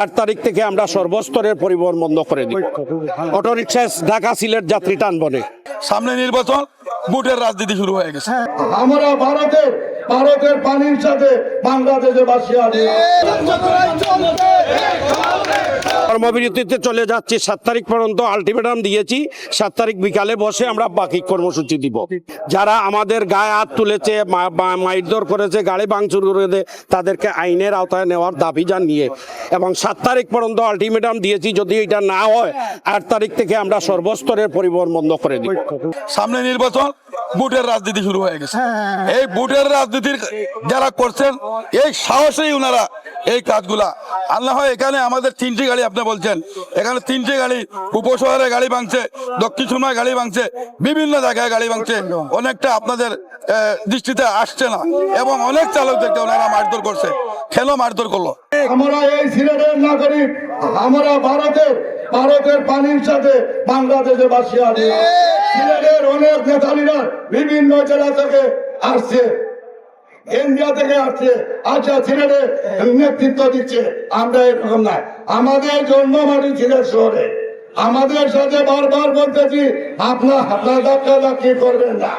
আট তারিখ থেকে আমরা সর্বস্তরের পরিবহন বন্ধ করে দিই অটোরিক্সা ঢাকা সিলেট যাত্রী টানবনে। সামনে নির্বাচন ভোটের রাজনীতি শুরু হয়ে গেছে। আমরা ভারতের ভারতের পানির সাথে বাংলাদেশে বাসি আছি কর্মবিরতিতে চলে যাচ্ছি। সাত তারিখ পর্যন্ত আলটিমেটাম দিয়েছি। সাত তারিখ বিকালে বসে আমরা বাকি কর্মসূচি দিব। যারা আমাদের গায়ে হাত তুলেছে মা- বা- মারধর করেছে গাড়ি ভাঙচুর করেছে তাদেরকে আইনের আওতায় নেওয়ার দাবি জানিয়ে এবং সাত তারিখ পর্যন্ত আলটিমেটাম দিয়েছি। যদি এটা না হয় আট তারিখ থেকে আমরা সর্বস্তরের পরিবহন বন্ধ করে দিব। সামনে নির্বাচন। বুটের রাজনীতি শুরু হয়ে গেছে। এই বুটের রাজনীতির যারা করছেন এই সাহসেই ওনারা এই কাজগুলা। আল্লাহ এখানে আমাদের তিনটি গাড়ি আপনি বলছেন। এখানে তিনটি গাড়ি উপশহরে গাড়ি ভাঙছে দক্ষিণ সময় গাড়ি ভাঙছে বিভিন্ন জায়গায় গাড়ি ভাঙছে। অনেকটা আপনাদের দৃষ্টিতে আসছে না। এবং অনেক চালকদেরকে ওনারা মারধর করছে। খেলো মারধর করল? আমরা এই সিলেটের নাগরিক আমরা ভারতের ভারতের পানির সাথে বাংলাদেশে বাসি আছি। সিলেটের অনেক নেতালিরা বিভিন্ন জেলা থেকে আসছে ইন্ডিয়া থেকে আসছে আচ্ছা সিলেটে নেতৃত্ব দিচ্ছে। আমরা এরকম না আমাদের জন্মমাটি সিলেট শহরে। আমাদের সাথে বারবার বলতেছি আপনার আপনার ধাক্কা ধাক্কি করবেন না?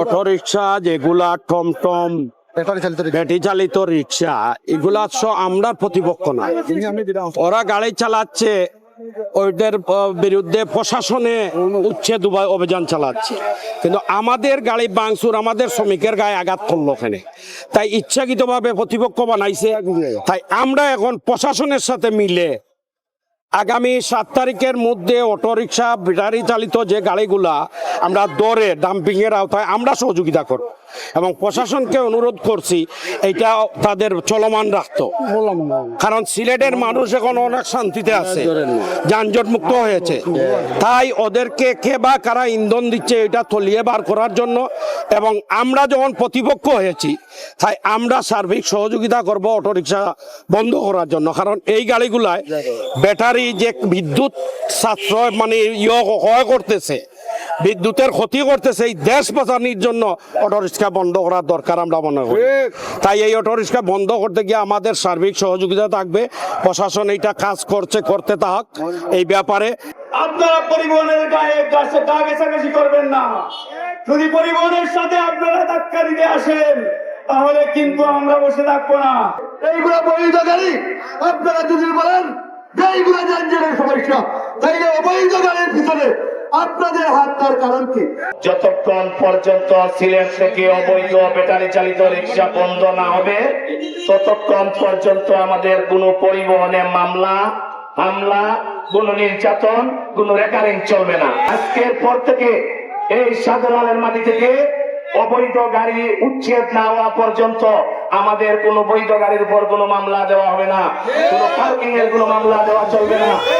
অটোরিকশা যেগুলা টমটম ব্যাটারি চালিত রিক্সা। এগুলা সব আমরা প্রতিপক্ষ না ওরা গাড়ি চালাচ্ছে ওদের বিরুদ্ধে প্রশাসনে উচ্ছেদ অভিযান চালাচ্ছে। কিন্তু আমাদের গাড়ি বাংসুর, আমাদের শ্রমিকের গায়ে আঘাত করল ওখানে তাই ইচ্ছাকৃতভাবে প্রতিপক্ষ বানাইছে। তাই আমরা এখন প্রশাসনের সাথে মিলে আগামী সাত তারিখের মধ্যে অটোরিকশা, ব্যাটারি চালিত যে গাড়িগুলা আমরা দরে ডাম্পিং এর আওতায় আমরা সহযোগিতা করব। এবং প্রশাসনকে অনুরোধ করছি, এটা তাদের চলমান রাখতো। কারণ সিলেটের মানুষ এখন অনেক শান্তিতে আছে যানজট মুক্ত হয়েছে। তাই ওদেরকে কে বা কারা ইন্ধন দিচ্ছে, এটা তলিয়ে বার করার জন্য এবং আমরা যখন প্রতিপক্ষ হয়েছি, তাই আমরা সার্বিক সহযোগিতা করব অটোরিকশা বন্ধ করার জন্য। কারণ এই গাড়িগুলায় ব্যাটারি যে বিদ্যুৎ সাশ্রয় মানে ইয়ে করতেছে বিদ্যুতের ক্ষতি করতেছে এই দেশ বাঁচানোর জন্য অটোরিক্সা বন্ধ করার দরকার আমরা মনে করি। তাই এই অটোরিক্সা বন্ধ করতে গিয়ে আমাদের সার্বিক সহযোগিতা থাকবে প্রশাসন এইটা কাজ করছে করতে থাক এই ব্যাপারে। আপনারা পরিবহনের গায়ে গাছে গা ঘেঁষাঘেঁষি করবেন না। যদি পরিবহনের সাথে আপনারা ধাক্কা দিতে আসেন তাহলে কিন্তু আমরা বসে থাকব না। এইগুলা বৈধ গাড়ি। আপনারা যদি বলেন এইগুলা যানজটের সমস্যা তাইলে অবৈধ গাড়ির ভিতরে আপনাদের হাত তার কারণ কি? যতক্ষণ পর্যন্ত সিলেট থেকে অবৈধ ব্যাটারি চালিত রিক্সা বন্ধ না হবে, ততক্ষণ পর্যন্ত আমাদের কোনো পরিবহনে মামলা, হামলা, কোন নির্যাতন, কোন রেকারিং চলবে না। আজকের পর থেকে এই সাধারণের মাটি থেকে অবৈধ গাড়ি উচ্ছেদ না হওয়া পর্যন্ত আমাদের কোনো বৈধ গাড়ির উপর কোনো মামলা দেওয়া হবে না, কোনো পার্কিং এর কোনো মামলা দেওয়া চলবে না।